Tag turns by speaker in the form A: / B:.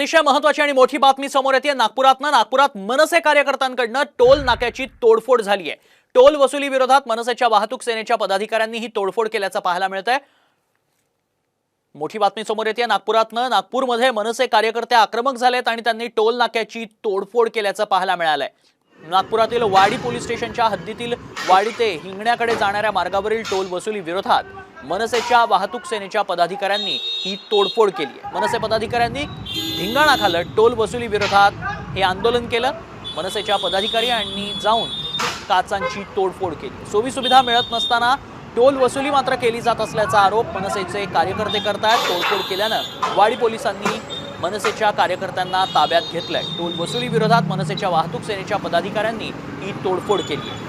A: अतिशय महत्वाची आणि मोठी बातमी समोर येते. नागपुरातनं नागपुरात मनसे कार्यकर्त्यांकडनं टोल नाक्याची तोडफोड झाली आहे. टोल वसुली विरोधात मनसेच्या वाहतूक सेनेच्या पदाधिकाऱ्यांनी ही तोडफोड केल्याचं पाहायला मिळत आहे मोठी बातमी समोर येते. नागपुरातनं नागपूरमध्ये मनसे कार्यकर्ते आक्रमक झालेत आणि त्यांनी टोल नाक्याची तोडफोड केल्याचं पाहायला मिळालंय. नागपुरातील वाडी पोलीस स्टेशनच्या हद्दीतील वाडी ते हिंगण्याकडे जाणाऱ्या मार्गावरील टोल वसुली विरोधात मनसेच्या वाहतूक सेनेच्या पदाधिकाऱ्यांनी ही तोडफोड केली आहे. मनसे पदाधिकाऱ्यांनी धिंगाणा टोल वसुली विरोधात हे आंदोलन केलं. मनसेच्या पदाधिकाऱ्यांनी जाऊन काचांची तोडफोड केली सोयी सुविधा मिळत नसताना टोल वसुली मात्र केली जात असल्याचा आरोप मनसेचे कार्यकर्ते करतायत. तोडफोड केल्यानं वाडी पोलिसांनी मनसेच्या कार्यकर्त्यांना ताब्यात घेतलंय. टोल वसुली विरोधात मनसेच्या वाहतूक सेनेच्या पदाधिकाऱ्यांनी ही तोडफोड केली आहे.